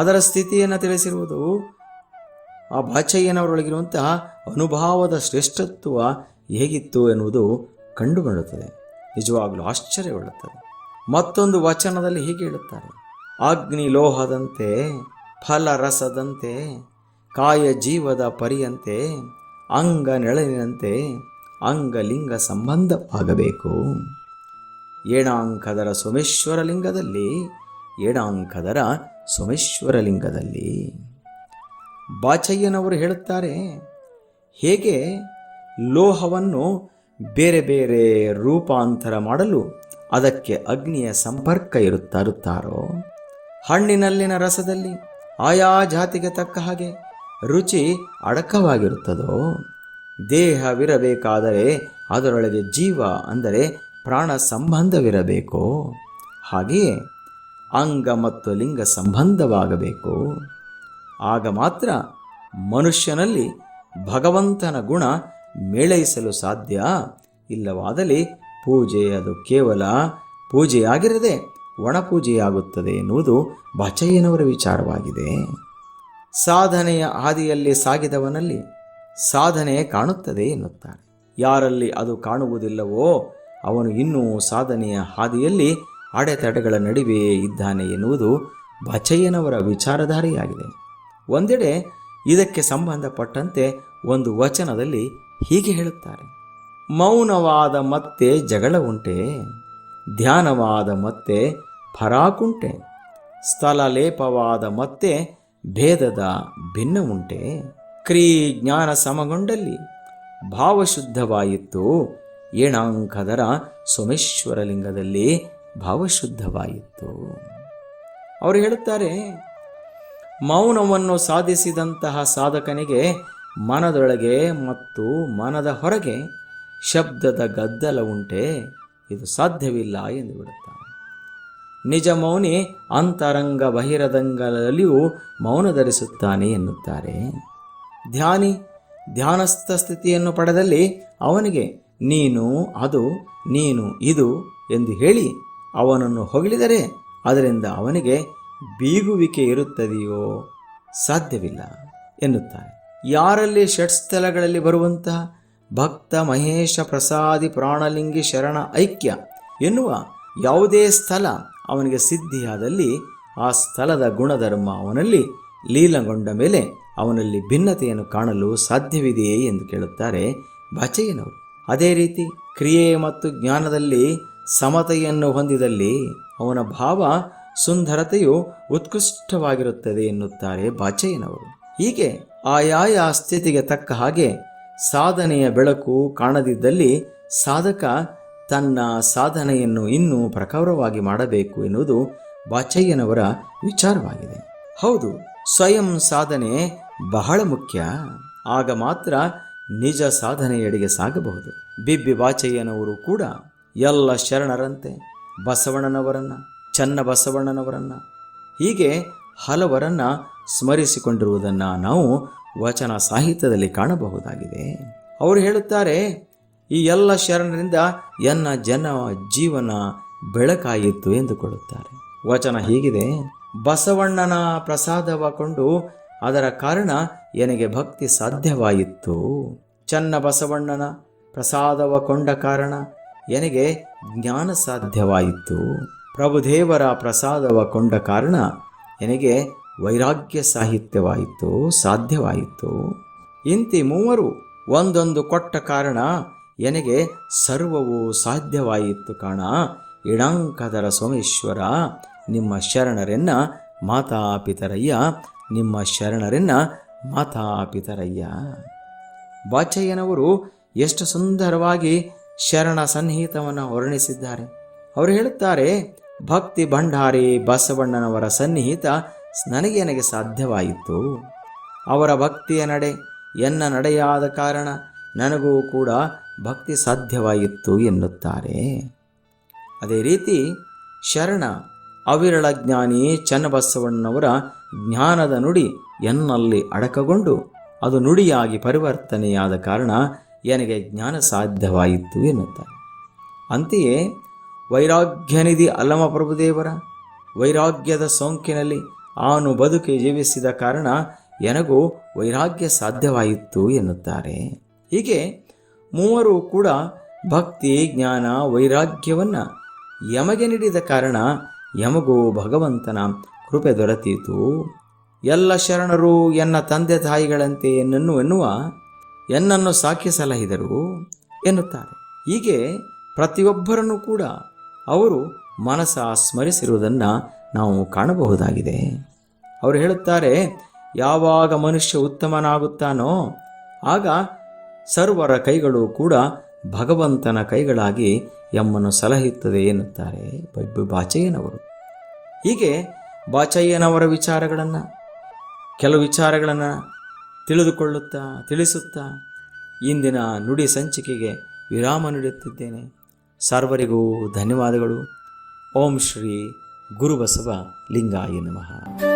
Speaker 1: ಅದರ ಸ್ಥಿತಿಯನ್ನು ತಿಳಿಸಿರುವುದು ಆ ಬಾಚಯ್ಯನವರೊಳಗಿರುವಂತಹ ಅನುಭಾವದ ಶ್ರೇಷ್ಠತ್ವ ಹೇಗಿತ್ತು ಎನ್ನುವುದು ಕಂಡುಬರುತ್ತದೆ. ನಿಜವಾಗಲೂ ಆಶ್ಚರ್ಯಗೊಳ್ಳುತ್ತದೆ. ಮತ್ತೊಂದು ವಚನದಲ್ಲಿ ಹೀಗೆ ಹೇಳುತ್ತಾರೆ. ಅಗ್ನಿ ಲೋಹದಂತೆ ಫಲರಸದಂತೆ ಕಾಯ ಜೀವದ ಪರಿಯಂತೆ ಅಂಗ ನೆಳಲಿನಂತೆ ಅಂಗಲಿಂಗ ಸಂಬಂಧವಾಗಬೇಕು. ಏಣಾಂಕದರ ಸೋಮೇಶ್ವರ ಲಿಂಗದಲ್ಲಿ, ಏಣಾಂಕದರ ಸೋಮೇಶ್ವರಲಿಂಗದಲ್ಲಿ ಬಾಚಯ್ಯನವರು ಹೇಳುತ್ತಾರೆ, ಹೇಗೆ ಲೋಹವನ್ನು ಬೇರೆ ಬೇರೆ ರೂಪಾಂತರ ಮಾಡಲು ಅದಕ್ಕೆ ಅಗ್ನಿಯ ಸಂಪರ್ಕ ಇರುತ್ತಾರುತ್ತಾರೋ? ಹಣ್ಣಿನಲ್ಲಿನ ರಸದಲ್ಲಿ ಆಯಾ ಜಾತಿಗೆ ತಕ್ಕ ಹಾಗೆ ರುಚಿ ಅಡಕವಾಗಿರುತ್ತದೋ? ದೇಹವಿರಬೇಕಾದರೆ ಅದರೊಳಗೆ ಜೀವ ಅಂದರೆ ಪ್ರಾಣ ಸಂಬಂಧವಿರಬೇಕು? ಹಾಗೆಯೇ ಅಂಗ ಮತ್ತು ಲಿಂಗ ಸಂಬಂಧವಾಗಬೇಕು. ಆಗ ಮಾತ್ರ ಮನುಷ್ಯನಲ್ಲಿ ಭಗವಂತನ ಗುಣ ಮೇಳೈಸಲು ಸಾಧ್ಯ? ಇಲ್ಲವಾದಲ್ಲಿ ಪೂಜೆ ಅದು ಕೇವಲ ಪೂಜೆಯಾಗಿರದೆ ಒಣಪೂಜೆಯಾಗುತ್ತದೆ ಎನ್ನುವುದು ಬಚಯ್ಯನವರ ವಿಚಾರವಾಗಿದೆ. ಸಾಧನೆಯ ಹಾದಿಯಲ್ಲಿ ಸಾಗಿದವನಲ್ಲಿ ಸಾಧನೆ ಕಾಣುತ್ತದೆ ಎನ್ನುತ್ತಾರೆ ಯಾರಲ್ಲಿ ಅದು ಕಾಣುವುದಿಲ್ಲವೋ ಅವನು ಇನ್ನೂ ಸಾಧನೆಯ ಹಾದಿಯಲ್ಲಿ ಅಡೆತಡೆಗಳ ನಡುವೆಯೇ ಇದ್ದಾನೆ ಎನ್ನುವುದು ಬಚಯ್ಯನವರ ವಿಚಾರಧಾರೆಯಾಗಿದೆ. ಒಂದೆಡೆ ಇದಕ್ಕೆ ಸಂಬಂಧಪಟ್ಟಂತೆ ಒಂದು ವಚನದಲ್ಲಿ ಹೀಗೆ ಹೇಳುತ್ತಾರೆ. ಮೌನವಾದ ಮತ್ತೆ ಜಗಳ ಉಂಟೆ, ಧ್ಯಾನವಾದ ಮತ್ತೆ ಫರಾಕುಂಟೆ ಸ್ಥಲಲೇಪವಾದ ಮತ್ತೆ ಭೇದದ ಭಿನ್ನ ಉಂಟೆ ಕ್ರೀ ಜ್ಞಾನ ಸಮಗೊಂಡಲ್ಲಿ ಭಾವಶುದ್ಧವಾಯಿತು. ಏಣಾಂಕದರ ಸೋಮೇಶ್ವರಲಿಂಗದಲ್ಲಿ ಭಾವಶುದ್ಧವಾಯಿತು. ಅವರು ಹೇಳುತ್ತಾರೆ, ಮೌನವನ್ನು ಸಾಧಿಸಿದಂತಹ ಸಾಧಕನಿಗೆ ಮನದೊಳಗೆ ಮತ್ತು ಮನದ ಹೊರಗೆ ಶಬ್ದದ ಗದ್ದಲ ಉಂಟೆ ಇದು ಸಾಧ್ಯವಿಲ್ಲ ಎಂದು ಬಿಡುತ್ತಾರೆ ನಿಜ ಮೌನಿ ಅಂತರಂಗ ಬಹಿರದಂಗದಲ್ಲಿಯೂ ಮೌನ ಧರಿಸುತ್ತಾನೆ ಎನ್ನುತ್ತಾರೆ. ಧ್ಯಾನಿ, ಧ್ಯಾನಸ್ಥ ಸ್ಥಿತಿಯನ್ನು ಪಡೆದಲ್ಲಿ ಅವನಿಗೆ ನೀನು ಅದು, ನೀನು ಇದು ಎಂದು ಹೇಳಿ ಅವನನ್ನು ಹೊಗಳಿದರೆ ಅದರಿಂದ ಅವನಿಗೆ ಬೀಗುವಿಕೆ ಇರುತ್ತದೆಯೋ? ಸಾಧ್ಯವಿಲ್ಲ ಎನ್ನುತ್ತಾರೆ. ಯಾರಲ್ಲಿ ಷಟ್ಸ್ಥಲಗಳಲ್ಲಿ ಬರುವಂತಹ ಭಕ್ತ ಮಹೇಶ ಪ್ರಸಾದಿ ಪ್ರಾಣಲಿಂಗಿ ಶರಣ ಐಕ್ಯ ಎನ್ನುವ ಯಾವುದೇ ಸ್ಥಳ ಅವನಿಗೆ ಸಿದ್ಧಿಯಾದಲ್ಲಿ ಆ ಸ್ಥಳದ ಗುಣಧರ್ಮ ಅವನಲ್ಲಿ ಲೀಲಗೊಂಡ ಮೇಲೆ ಅವನಲ್ಲಿ ಭಿನ್ನತೆಯನ್ನು ಕಾಣಲು ಸಾಧ್ಯವಿದೆಯೇ ಎಂದು ಕೇಳುತ್ತಾರೆ ಬಾಚಯ್ಯನವರು ಅದೇ ರೀತಿ ಕ್ರಿಯೆ ಮತ್ತು ಜ್ಞಾನದಲ್ಲಿ ಸಮತೆಯನ್ನು ಹೊಂದಿದಲ್ಲಿ ಅವನ ಭಾವ ಸುಂದರತೆಯು ಉತ್ಕೃಷ್ಟವಾಗಿರುತ್ತದೆ ಎನ್ನುತ್ತಾರೆ ಬಾಚಯ್ಯನವರು ಹೀಗೆ ಆಯಾಯ ಸ್ಥಿತಿಗೆ ತಕ್ಕ ಹಾಗೆ ಸಾಧನೆಯ ಬೆಳಕು ಕಾಣದಿದ್ದಲ್ಲಿ ಸಾಧಕ ತನ್ನ ಸಾಧನೆಯನ್ನು ಇನ್ನೂ ಪ್ರಖರವಾಗಿ ಮಾಡಬೇಕು ಎನ್ನುವುದು ಬಾಚಯ್ಯನವರ ವಿಚಾರವಾಗಿದೆ. ಹೌದು, ಸ್ವಯಂ ಸಾಧನೆ ಬಹಳ ಮುಖ್ಯ. ಆಗ ಮಾತ್ರ ನಿಜ ಸಾಧನೆಯಡೆಗೆ ಸಾಗಬಹುದು. ಬಿಬ್ಬಿ ಬಾಚಯ್ಯನವರು ಕೂಡ ಎಲ್ಲ ಶರಣರಂತೆ, ಬಸವಣ್ಣನವರನ್ನ, ಚನ್ನ ಬಸವಣ್ಣನವರನ್ನ, ಹೀಗೆ ಹಲವರನ್ನ ಸ್ಮರಿಸಿಕೊಂಡಿರುವುದನ್ನು ನಾವು ವಚನ ಸಾಹಿತ್ಯದಲ್ಲಿ ಕಾಣಬಹುದಾಗಿದೆ. ಅವರು ಹೇಳುತ್ತಾರೆ ಈ ಎಲ್ಲ ಶರಣರಿಂದ ಎನ್ನ ಜನ ಜೀವನ ಬೆಳಕಾಯಿತು ಎಂದುಕೊಳ್ಳುತ್ತಾರೆ. ವಚನ ಹೀಗಿದೆ, ಬಸವಣ್ಣನ ಪ್ರಸಾದವ ಕೊಂಡು ಅದರ ಕಾರಣ ಎನಗೆ ಭಕ್ತಿ ಸಾಧ್ಯವಾಯಿತು. ಚನ್ನ ಬಸವಣ್ಣನ ಪ್ರಸಾದವ ಕೊಂಡ ಕಾರಣ ಎನಗೆ ಜ್ಞಾನ ಸಾಧ್ಯವಾಯಿತು. ಪ್ರಭುದೇವರ ಪ್ರಸಾದವ ಕೊಂಡ ಕಾರಣ ಎನಗೆ ವೈರಾಗ್ಯ ಸಾಹಿತ್ಯವಾಯಿತು, ಸಾಧ್ಯವಾಯಿತು. ಇಂತಿ ಮೂವರು ಒಂದೊಂದು ಕೊಟ್ಟ ಕಾರಣ ನನಗೆ ಸರ್ವವು ಸಾಧ್ಯವಾಯಿತು ಕಾಣ. ಇಡಾಂಕದರ ಸೋಮೇಶ್ವರ, ನಿಮ್ಮ ಶರಣರೆನ್ನ ಮಾತಾಪಿತರಯ್ಯ, ನಿಮ್ಮ ಶರಣರೆನ್ನ ಮಾತಾಪಿತರಯ್ಯ. ವಾಚಯ್ಯನವರು ಎಷ್ಟು ಸುಂದರವಾಗಿ ಶರಣ ಸನ್ನಿಹಿತವನ್ನು ವರ್ಣಿಸಿದ್ದಾರೆ. ಅವರು ಹೇಳುತ್ತಾರೆ, ಭಕ್ತಿ ಭಂಡಾರಿ ಬಸವಣ್ಣನವರ ಸನ್ನಿಹಿತ ನನಗೆ ನನಗೆ ಸಾಧ್ಯವಾಯಿತು. ಅವರ ಭಕ್ತಿಯ ನಡೆ ಎನ್ನ ನಡೆಯಾದ ಕಾರಣ ನನಗೂ ಕೂಡ ಭಕ್ತಿ ಸಾಧ್ಯವಾಯಿತು ಎನ್ನುತ್ತಾರೆ. ಅದೇ ರೀತಿ ಶರಣ ಅವಿರಳ ಜ್ಞಾನಿ ಚನ್ನಬಸವಣ್ಣವರ ಜ್ಞಾನದ ನುಡಿ ಎನ್ನಲ್ಲಿ ಅಡಕಗೊಂಡು ಅದು ನುಡಿಯಾಗಿ ಪರಿವರ್ತನೆಯಾದ ಕಾರಣ ಎನಗೆ ಜ್ಞಾನ ಸಾಧ್ಯವಾಯಿತು ಎನ್ನುತ್ತಾರೆ. ಅಂತೆಯೇ ವೈರಾಗ್ಯನಿಧಿ ಅಲ್ಲಮ ಪ್ರಭುದೇವರ ವೈರಾಗ್ಯದ ಸೋಂಕಿನಲ್ಲಿ ಆನು ಬದುಕಿ ಜೀವಿಸಿದ ಕಾರಣ ಎನಗೂ ವೈರಾಗ್ಯ ಸಾಧ್ಯವಾಯಿತು ಎನ್ನುತ್ತಾರೆ. ಹೀಗೆ ಮೂವರು ಕೂಡ ಭಕ್ತಿ, ಜ್ಞಾನ, ವೈರಾಗ್ಯವನ್ನು ಯಮಗೆ ನೀಡಿದ ಕಾರಣ ಯಮಗೂ ಭಗವಂತನ ಕೃಪೆ ದೊರೆತೀತು. ಎಲ್ಲ ಶರಣರು ಎನ್ನ ತಂದೆ ತಾಯಿಗಳಂತೆ ಎನ್ನನ್ನು ಎನ್ನುವ, ಎನ್ನನ್ನು ಸಾಕಿ ಸಲಹಿದರು ಎನ್ನುತ್ತಾರೆ. ಹೀಗೆ ಪ್ರತಿಯೊಬ್ಬರನ್ನು ಕೂಡ ಅವರು ಮನಸ ಸ್ಮರಿಸಿರುವುದನ್ನು ನಾವು ಕಾಣಬಹುದಾಗಿದೆ. ಅವರು ಹೇಳುತ್ತಾರೆ, ಯಾವಾಗ ಮನುಷ್ಯ ಉತ್ತಮನಾಗುತ್ತಾನೋ ಆಗ ಸರ್ವರ ಕೈಗಳು ಕೂಡ ಭಗವಂತನ ಕೈಗಳಾಗಿ ಎಮ್ಮನ್ನು ಸಲಹಿತ್ತದೆ ಎನ್ನುತ್ತಾರೆ ಬಾಚಯ್ಯನವರು. ಹೀಗೆ ಬಾಚಯ್ಯನವರ ವಿಚಾರಗಳನ್ನು, ಕೆಲವು ವಿಚಾರಗಳನ್ನು ತಿಳಿದುಕೊಳ್ಳುತ್ತಾ, ತಿಳಿಸುತ್ತಾ ಇಂದಿನ ನುಡಿ ಸಂಚಿಕೆಗೆ ವಿರಾಮ ನೀಡುತ್ತಿದ್ದೇನೆ. ಸರ್ವರಿಗೂ ಧನ್ಯವಾದಗಳು. ಓಂ ಶ್ರೀ ಗುರುಬಸವ ಲಿಂಗಾಯ ನಮಃ.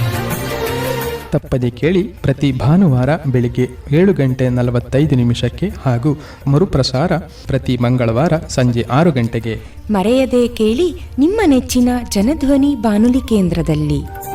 Speaker 2: ತಪ್ಪದೆ ಕೇಳಿ ಪ್ರತಿ ಭಾನುವಾರ ಬೆಳಿಗ್ಗೆ ಏಳು ಗಂಟೆ ನಲವತ್ತೈದು ನಿಮಿಷಕ್ಕೆ ಹಾಗೂ ಮರುಪ್ರಸಾರ ಪ್ರತಿ ಮಂಗಳವಾರ ಸಂಜೆ ಆರು ಗಂಟೆಗೆ.
Speaker 3: ಮರೆಯದೆ ಕೇಳಿ ನಿಮ್ಮ ನೆಚ್ಚಿನ ಜನಧ್ವನಿ ಬಾನುಲಿ ಕೇಂದ್ರದಲ್ಲಿ.